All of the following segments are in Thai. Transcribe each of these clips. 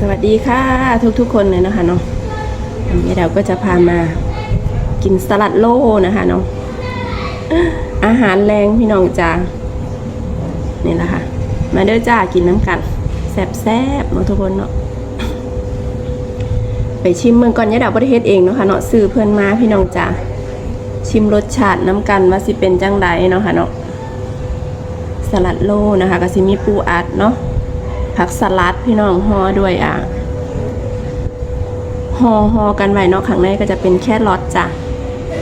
สวัสดีค่ะ ทุกๆคนเลยนะคะเนาะวันนี้เราก็จะพามากินสลัดโลนะคะเนาะอาหารแรงพี่น้องจ้านี่แหละค่ะ มาเด้อจ้ากินน้ำกันแซ่บๆเนาะทุกคนเนาะไปชิมเมืองก่อนยาดาวประเทศเองเนาะค่ะเนาะซื้อเพื่อนมาพี่น้องจ้าชิมรสชาติน้ำกันว่าสิเป็นจังไดเนาะค่ะเนาะสลัดโลนะคะก็สิมีปูอัดเนาะ ผักสลัดพี่น้องห่อด้วยอะห่อห่อกันไว้เนาะข้างในก็จะเป็นแค่รอทจ้ะ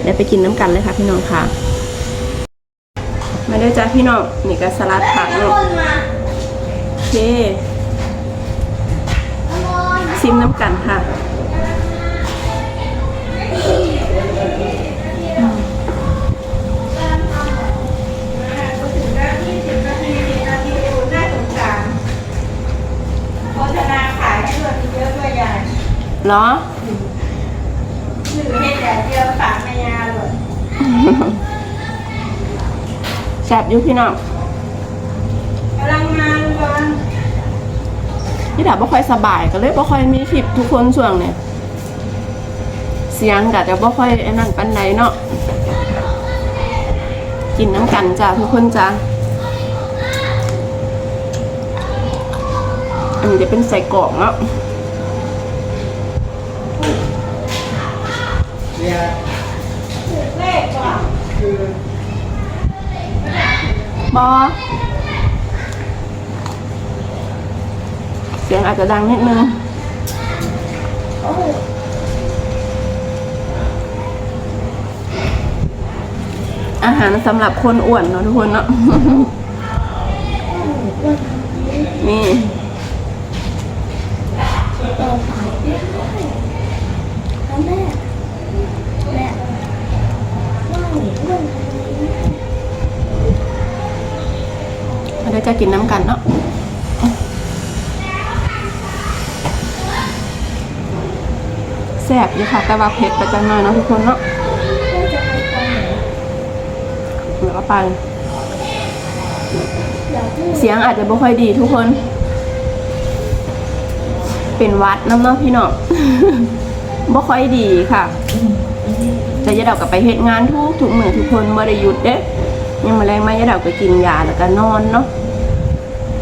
เดี๋ยวไปกินน้ำกันเลยค่ะพี่น้องค่ะ มาด้วยจ้ะพี่น้องนี่ก็สลัดผักเนาะโอเคซิมน้ำกันค่ะ เหรอชื่อให้แต่เดียวฝากแม่ยาเลยแซ่บอยู่พี่น้องกำลังมาก่อนพี่ดาบ่ค่อยสบายก็เลยบ่ค่อยมีคลิปทุกคนช่วงเนี่ยเสียงก็จะบ่ค่อยไอ้นั่นปานใดเนาะกินน้ำกันจ้าทุกคนจ้าอันนี้จะเป็นใส่กรอกเนาะ เลขก่อบอเสียงอาจจะดังนิดนึงอาหารสำหรับคนอ้วนเนาะทุกคนเนาะนี่ แม่แม่ว่างเรื่อง เราได้ จะกินน้ำกันเนาะแซ่บอยู่ค่ะ แต่ว่าเผ็ดไปจังหน่อยเนาะทุกคนเนาะแม่จะไปตอนไหนเดี๋ยวก็ไป เสียงอาจจะไม่ค่อยดีทุกคน เป็นวัดน้ำเนาะพี่น้องบ่ค่อยดีค่ะ แต่ยายดาวกับไปเฮ็ดงานทุกทุกมือทุกคนบ่ได้หยุดเด้ยังมาแรงมายายดาวก็กินยาแล้วก็นอนเนาะ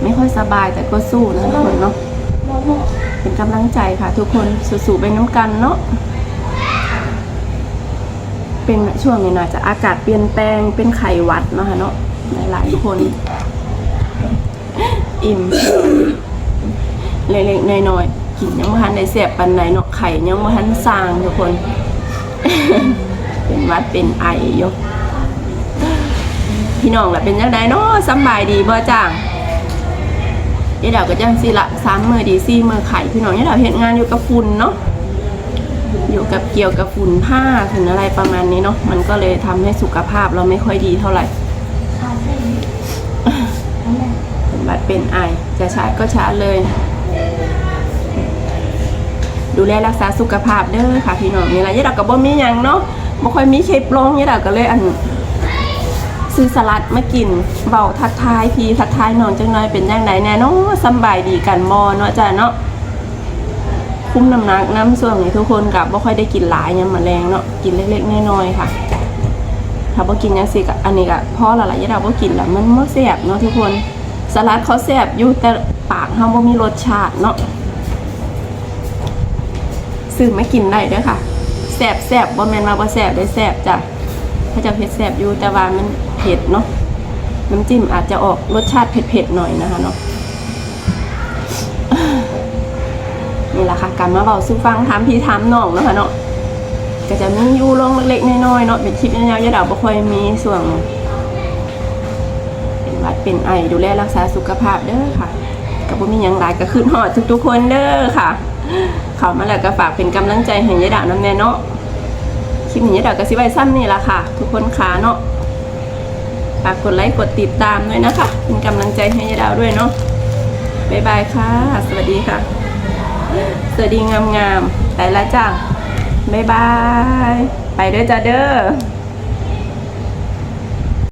ไม่ค่อยสบายแต่ก็สู้นะทุกคนเนาะเป็นกำลังใจค่ะ ทุกคนสู้ๆไปน้ำกันเนาะเป็นช่วงนี้น่าจะอากาศเปลี่ยนแปลงเป็นไข้หวัดนะคะเนาะหลายๆคน อิ่มเล็กๆน้อยๆกินยังบ่ทันได้แสบปันไหนเนาะไข่ยังบ่ทันสร้างทุกคน เป็นวัดเป็นไอยกพี่น้องล่ะเป็นยังไงเนาะสบายดีบ่จ้าง ยายดาวก็จังสิละสามมือดีสี่มือไข่พี่น้องยายดาวเฮ็ดงานอยู่กับฝุ่นเนาะอยู่กับเกี่ยวกับฝุ่นผ้าฝุ่นอะไรประมาณนี้เนาะมันก็เลยทำให้สุขภาพเราไม่ค่อยดีเท่าไหร่ทานได้ไหมแม่เป็นบัตรเป็นไอจะชาร์จก็ชาร์จเลย ดูแลรักษาสุขภาพเด้อค่ะพี่น้องนี่แหละยายดอกกับบ่มียังเนาะบ่ค่อยมีคปลงยายดอกก็เลยอัน ซื้อสลัดมากินเบาทักทายพี่ทักทายน้องจังน้อยเป็นจังไดแน่เนาะสบายดีกันบ่เนาะจ้ะเนาะคุ้มน้ำหนักน้ำส่วนนี้ทุกคนกับบ่ค่อยได้กินหลายยามมาแรงเนาะกินเล็กๆน้อยๆค่ะ ถ้าบ่กินยังสิกอันนี้ก็พอละล่ะยายดาบ่กินแล้วมันบ่แซ่บเนาะทุกคนสลัดเขาแซ่บอยู่แต่ปากเฮาบ่มีรสชาติเนาะซื้อมากินได้เด้อค่ะแซ่บแซ่บบ่แม่นว่าบ่แซ่บได้แซ่บจ้ะถ้าจะเผ็ดแซ่บอยู่แต่ว่ามัน เผ็ดเนาะน้ำจิ้มอาจจะออกรสชาติเผ็ดๆหน่อยนะคะเนาะนี่แหละค่ะการมาเบาสู้ฟังถามพี่ถามน้องเนาะค่ะเนาะก็จะมียู่ลงเล็กๆน้อยๆเนาะเป็นคลิปยาวๆยาดาวบ่ค่อยมีส่วนเป็นวัดเป็นไอดูแลรักษาสุขภาพเด้อค่ะกับบ่มีหยังหลายก็ขึ้นฮอดทุกๆคนเด้อค่ะเข้ามาแล้วก็ฝากเป็นกำลังใจให้ยายดาวน้ำแน่เนาะคลิปนี้ยายดาวก็สิไว้ซ้ำนี่ละค่ะ ทุกคนขาเนาะ ฝากกดไลค์กดติดตามด้วยนะคะ เป็นกำลังใจให้ยายดาวด้วยเนาะบ๊ายบายค่ะ สวัสดีค่ะ สวัสดีงามๆไปละจ้าบ๊ายบาย ไปด้วยจ้าเด้อ